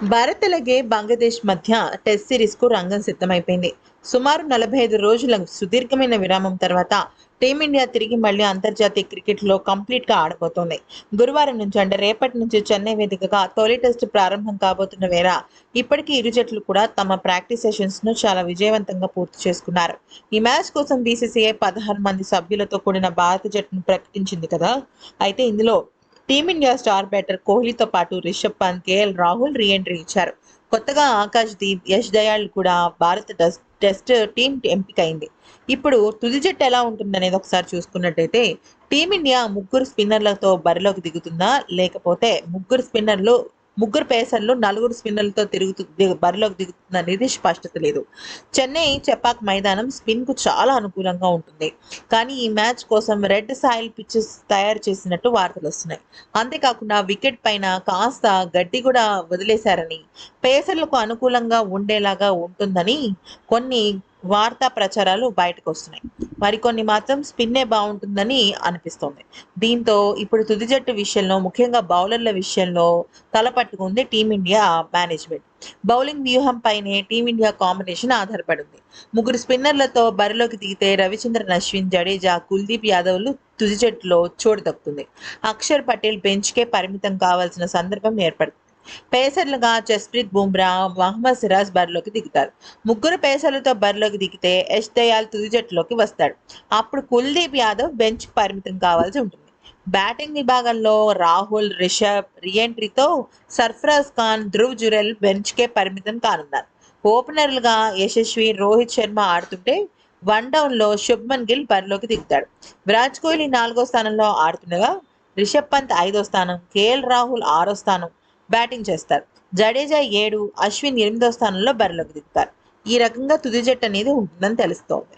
భారత్ అలాగే బంగ్లాదేశ్ మధ్య టెస్ట్ సిరీస్కు రంగం సిద్ధమైపోయింది. సుమారు నలభై ఐదు రోజుల సుదీర్ఘమైన విరామం తర్వాత టీమిండియా తిరిగి మళ్ళీ అంతర్జాతీయ క్రికెట్లో కంప్లీట్గా ఆడబోతోంది. గురువారం నుంచి అంటే రేపటి నుంచి చెన్నై వేదికగా తొలి టెస్ట్ ప్రారంభం కాబోతున్న వేళ ఇప్పటికీ ఇరు జట్లు కూడా తమ ప్రాక్టీస్ సెషన్స్ను చాలా విజయవంతంగా పూర్తి చేసుకున్నారు. ఈ మ్యాచ్ కోసం బీసీసీఐ పదహారు మంది సభ్యులతో కూడిన భారత జట్టును ప్రకటించింది కదా? అయితే ఇందులో టీమిండియా స్టార్ బ్యాటర్ కోహ్లీతో పాటు Rishabh Pant KL Rahul reentry ఇచ్చారు. కొత్తగా ఆకాష్ దీప్ యష్ దయాళ్ కూడా భారత టెస్ట్ టెస్ట్ టీం ఎంపికైంది. ఇప్పుడు తుది జట్టు ఎలా ఉంటుందనేది ఒకసారి చూసుకున్నట్టయితే టీమిండియా ముగ్గురు స్పిన్నర్లతో బరిలోకి దిగుతుందా లేకపోతే ముగ్గురు స్పిన్నర్లు ముగ్గురు పేసర్లు నలుగురు స్పిన్నర్లతో తిరుగుతూ బరిలోకి బరిలోకి దిగుతుందనేది స్పష్టత లేదు. చెన్నై చెపాక్ మైదానం స్పిన్కు చాలా అనుకూలంగా ఉంటుంది. కానీ ఈ మ్యాచ్ కోసం రెడ్ సాయిల్ పిచ్చెస్ తయారు చేసినట్టు వార్తలు వస్తున్నాయి. అంతేకాకుండా వికెట్ పైన కాస్త గడ్డి కూడా వదిలేశారని పేసర్లకు అనుకూలంగా ఉండేలాగా ఉంటుందని కొన్ని వార్తా ప్రచారాలు బయటకు వస్తున్నాయి మరికొన్ని మాత్రం స్పిన్నే బాగుంటుందని అనిపిస్తోంది. దీంతో ఇప్పుడు తుది జట్టు విషయంలో ముఖ్యంగా బౌలర్ల విషయంలో తలపట్టుకుంది టీమిండియా మేనేజ్మెంట్. బౌలింగ్ వ్యూహం పైనే టీమిండియా కాంబినేషన్ ఆధారపడి ఉంది ముగ్గురు స్పిన్నర్లతో బరిలోకి దిగితే రవిచంద్రన్ అశ్విన్ జడేజా కుల్దీప్ యాదవ్లు తుది జట్టులో చోటు దక్కుతుంది. అక్షర్ పటేల్ బెంచ్కే పరిమితం కావాల్సిన సందర్భం ఏర్పడుతుంది. పేసర్లుగా జస్ప్రీత్ బుమ్రా మహమ్మద్ సిరాజ్ బరిలోకి దిగుతారు. ముగ్గురు పేసర్లతో బరిలోకి దిగితే యష్ దయాల్ తుది జట్టులోకి వస్తాడు. అప్పుడు కుల్దీప్ యాదవ్ బెంచ్ పరిమితం కావాల్సి ఉంటుంది. బ్యాటింగ్ విభాగంలో రాహుల్ రిషబ్ రీఎంట్రీతో సర్ఫరాజ్ ఖాన్ ధ్రువ్ జురెల్ బెంచ్కే పరిమితం కానున్నారు. ఓపెనర్లుగా యశస్వి రోహిత్ శర్మ ఆడుతుంటే వన్ డౌన్లో శుభ్మన్ గిల్ బరిలోకి దిగుతాడు. విరాట్ కోహ్లీ నాలుగో స్థానంలో ఆడుతుండగా రిషబ్ పంత్ ఐదో స్థానం కేఎల్ రాహుల్ ఆరో స్థానం బ్యాటింగ్ చేస్తారు. జడేజా ఏడు అశ్విన్ ఎనిమిదో స్థానంలో బరిలోకి దిగుతారు. ఈ రకంగా తుది జట్టు అనేది ఉంటుందని తెలుస్తోంది.